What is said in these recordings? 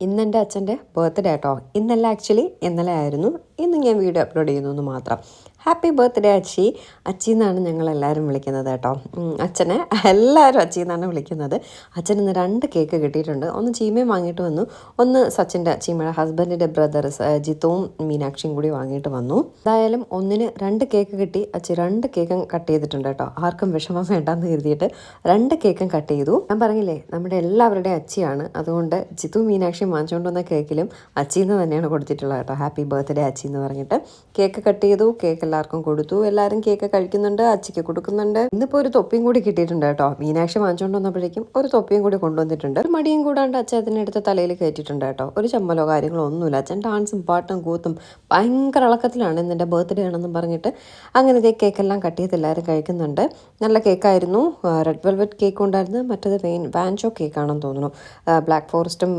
ഇന്ന് എന്റെ അച്ഛന്റെ ബർത്ത്ഡേ കേട്ടോ. ഇന്നല്ല ആക്ച്വലി ഇന്നലെ ആയിരുന്നു. ഇന്ന് ഞാൻ വീഡിയോ അപ്ലോഡ് ചെയ്യുന്നു മാത്രം. ഹാപ്പി ബർത്ത്ഡേ അച്ചി. അച്ചി എന്നാണ് ഞങ്ങൾ എല്ലാവരും വിളിക്കുന്നത് കേട്ടോ. അച്ഛനെ എല്ലാവരും അച്ചി എന്നാണ് വിളിക്കുന്നത്. അച്ഛൻ ഇന്ന് രണ്ട് കേക്ക് കിട്ടിയിട്ടുണ്ട്. ഒന്ന് ചീമയും വാങ്ങിയിട്ട് വന്നു. ഒന്ന് സച്ചിന്റെ ചീമയുടെ ഹസ്ബൻഡിന്റെ ബ്രദർ ജിത്തുവും മീനാക്ഷിയും കൂടി വാങ്ങിയിട്ട് വന്നു. എന്തായാലും ഒന്നിന് രണ്ട് കേക്ക് കിട്ടി. അച്ചി രണ്ട് കേക്കും കട്ട് ചെയ്തിട്ടുണ്ട് കേട്ടോ. ആർക്കും വിഷമം വേണ്ടെന്ന് കരുതിയിട്ട് രണ്ട് കേക്കും കട്ട് ചെയ്തു. ഞാൻ പറഞ്ഞില്ലേ നമ്മുടെ എല്ലാവരുടെയും അച്ചിയാണ്. അതുകൊണ്ട് ജിത്തു മീനാക്ഷിയും വാങ്ങിച്ചുകൊണ്ട് വന്ന കേക്കിലും അച്ചിന്ന് തന്നെയാണ് കൊടുത്തിട്ടുള്ളത് കേട്ടോ. ഹാപ്പി ബർത്ത്ഡേ അച്ചി എന്ന് പറഞ്ഞിട്ട്. കേക്ക് കട്ട് ചെയ്തു. കേക്ക് എല്ലാവർക്കും കൊടുത്തു. എല്ലാവരും കേക്ക് കഴിക്കുന്നുണ്ട് അച്ചയ്ക്ക് കൊടുക്കുന്നുണ്ട്. ഇന്നിപ്പോൾ ഒരു തൊപ്പിയും കൂടി കിട്ടിയിട്ടുണ്ട് കേട്ടോ. മീനാക്ഷി വാങ്ങിച്ചുകൊണ്ട് വന്നപ്പോഴേക്കും ഒരു തൊപ്പിയും കൂടി കൊണ്ടുവന്നിട്ടുണ്ട്. ഒരു മടിയും കൂടാണ്ട് അച്ഛൻ അതിനെടുത്ത് തലയിൽ കയറ്റിയിട്ടുണ്ട് കേട്ടോ. ഒരു ചമ്മലോ കാര്യങ്ങളോ ഒന്നുമില്ല. അച്ഛൻ ഡാൻസും പാട്ടും കൂത്തും ഭയങ്കര ഇളക്കത്തിലാണ് ഇന്നെന്റെ ബർത്ത്ഡേ ആണെന്നും പറഞ്ഞിട്ട്. അങ്ങനെ ഇതേ കേക്കെല്ലാം കട്ട് ചെയ്ത് എല്ലാവരും കഴിക്കുന്നുണ്ട്. നല്ല കേക്കായിരുന്നു റെഡ് വെൽവെറ്റ് കേക്ക് ഉണ്ടായിരുന്നു. മറ്റേത് വെയിൻ വാൻചോ കേക്കാണെന്ന് തോന്നുന്നു. ബ്ലാക്ക് ഫോറസ്റ്റും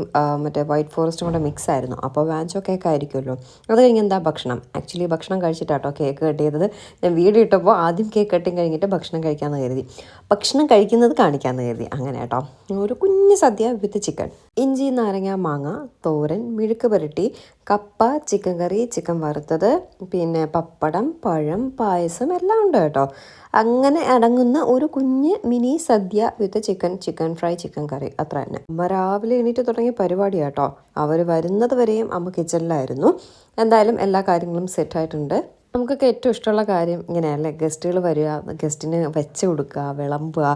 മറ്റേ വൈറ്റ് ഫോറസ്റ്റും കൂടെ മിക്സ് ആയിരുന്നു. അപ്പോൾ വാൻചോ കേക്ക് ആയിരിക്കുമല്ലോ. അത് കഴിഞ്ഞ് എന്താ ഭക്ഷണം? ആക്ച്വലി ഭക്ഷണം കഴിച്ചിട്ടാട്ടോ കേക്ക് കട്ട് ചെയ്തത്. ഞാൻ വീഡിയോ ഇട്ടപ്പോൾ ആദ്യം കേക്ക് കട്ടിങ് കഴിഞ്ഞിട്ട് ഭക്ഷണം കഴിക്കാമെന്ന് കരുതി. ഭക്ഷണം കഴിക്കുന്നത് കാണിക്കാമെന്ന് കരുതി. അങ്ങനെ കേട്ടോ. ഒരു കുഞ്ഞ് സദ്യ വിത്ത് ചിക്കൻ. ഇഞ്ചി നാരങ്ങ മാങ്ങ തോരൻ മിഴുക്ക് പുരട്ടി കപ്പ ചിക്കൻ കറി ചിക്കൻ വറുത്തത് പിന്നെ പപ്പടം പഴം പായസം എല്ലാം ഉണ്ട് കേട്ടോ. അങ്ങനെ അടങ്ങുന്ന ഒരു കുഞ്ഞ് mini sadya with chicken chicken fry chicken curry. അത്ര തന്നെ. അമ്മ രാവിലെ എണീറ്റ് തുടങ്ങിയ പരിപാടി കേട്ടോ. അവർ വരുന്നത് വരെയും അമ്മ കിച്ചണിലായിരുന്നു എന്തായാലും എല്ലാ കാര്യങ്ങളും സെറ്റായിട്ടുണ്ട് നമുക്കൊക്കെ ഏറ്റവും ഇഷ്ടമുള്ള കാര്യം ഇങ്ങനെയല്ലേ? ഗസ്റ്റുകൾ വരിക ഗസ്റ്റിന് വെച്ച് കൊടുക്കുക വിളമ്പുക.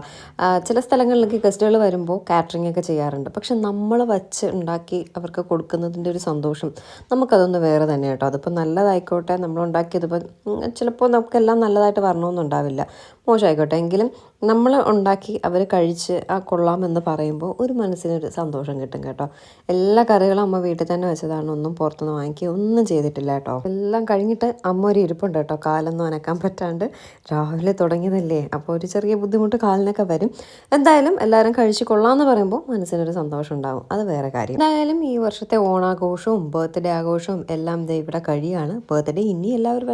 ചില സ്ഥലങ്ങളിലൊക്കെ ഗസ്റ്റുകൾ വരുമ്പോൾ കാറ്ററിംഗ് ഒക്കെ ചെയ്യാറുണ്ട്. പക്ഷെ നമ്മൾ വച്ച് ഉണ്ടാക്കി അവർക്ക് കൊടുക്കുന്നതിന്റെ ഒരു സന്തോഷം നമുക്കതൊന്ന് വേറെ തന്നെ കേട്ടോ. അതിപ്പോൾ നല്ലതായിക്കോട്ടെ നമ്മൾ ഉണ്ടാക്കിയതിപ്പോൾ ചിലപ്പോൾ നമുക്കെല്ലാം നല്ലതായിട്ട് വരണമെന്നുണ്ടാവില്ല. മോശമായിക്കോട്ടെ. എങ്കിലും നമ്മൾ ഉണ്ടാക്കി അവർ കഴിച്ച് ആ കൊള്ളാമെന്ന് പറയുമ്പോൾ ഒരു മനസ്സിനൊരു സന്തോഷം കിട്ടും കേട്ടോ. എല്ലാ കറികളും അമ്മ വീട്ടിൽ തന്നെ വെച്ചതാണ്. ഒന്നും പുറത്തുനിന്ന് വാങ്ങിക്കുക ഒന്നും ചെയ്തിട്ടില്ല കേട്ടോ. എല്ലാം കഴിഞ്ഞിട്ട് അമ്മ ഒരു ഇരിപ്പുണ്ട് കേട്ടോ. കാലൊന്നും അനക്കാൻ പറ്റാണ്ട് രാവിലെ തുടങ്ങിയതല്ലേ. അപ്പോൾ ഒരു ചെറിയ ബുദ്ധിമുട്ട് കാലിനൊക്കെ വരും. എന്തായാലും എല്ലാവരും കഴിച്ച് കൊള്ളാമെന്ന് പറയുമ്പോൾ മനസ്സിനൊരു സന്തോഷം ഉണ്ടാവും. അത് വേറെ കാര്യം. എന്തായാലും ഈ വർഷത്തെ ഓണാഘോഷവും ബർത്ത്ഡേ ആഘോഷവും എല്ലാം ഇവിടെ കഴിയാണ്. ബർത്ത്ഡേ ഇനി എല്ലാവരും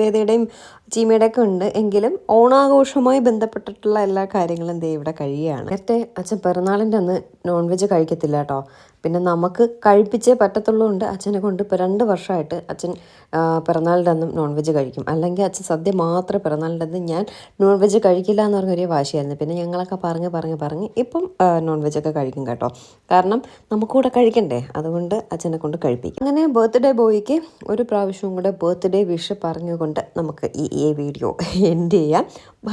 വേദയുടെയും ചീമയുടെ ഒക്കെ ഉണ്ട്. എങ്കിലും ഓണാഘോഷവുമായി ബന്ധപ്പെട്ടിട്ടുള്ള എല്ലാ കാര്യങ്ങളും ദേ ഇവിടെ കഴിയുകയാണ്. നേരത്തെ അച്ഛൻ പിറന്നാളിന്റെ അന്ന് നോൺ വെജ് കഴിക്കത്തില്ല കേട്ടോ. പിന്നെ നമുക്ക് കഴിപ്പിച്ചേ പറ്റത്തുള്ളൂ കൊണ്ട് അച്ഛനെ കൊണ്ട് ഇപ്പോൾ രണ്ട് വർഷമായിട്ട് അച്ഛൻ പിറന്നാളിന്റെ അന്നും നോൺ വെജ് കഴിക്കും. അല്ലെങ്കിൽ അച്ഛൻ സദ്യ മാത്രമേ പിറന്നാളിന്റെ അന്ന് ഞാൻ നോൺ വെജ് കഴിക്കില്ല എന്ന് പറഞ്ഞ ഒരു വാശിയായിരുന്നു. പിന്നെ ഞങ്ങളൊക്കെ പറഞ്ഞ് പറഞ്ഞ് പറഞ്ഞ് ഇപ്പം നോൺ വെജ് ഒക്കെ കഴിക്കും കേട്ടോ. കാരണം നമുക്കൂടെ കഴിക്കണ്ടേ? അതുകൊണ്ട് അച്ഛനെ കൊണ്ട് കഴിപ്പിക്കും. അങ്ങനെ ബർത്ത്ഡേ ബോയിക്ക് ഒരു പ്രാവശ്യവും കൂടെ ബർത്ത്ഡേ വിഷ് പറഞ്ഞുകൊണ്ട് നമുക്ക് ഈ ഈ വീഡിയോ എൻഡ് ചെയ്യാം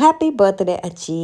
ഹാപ്പി ബർത്ത്ഡേ അച്ചി.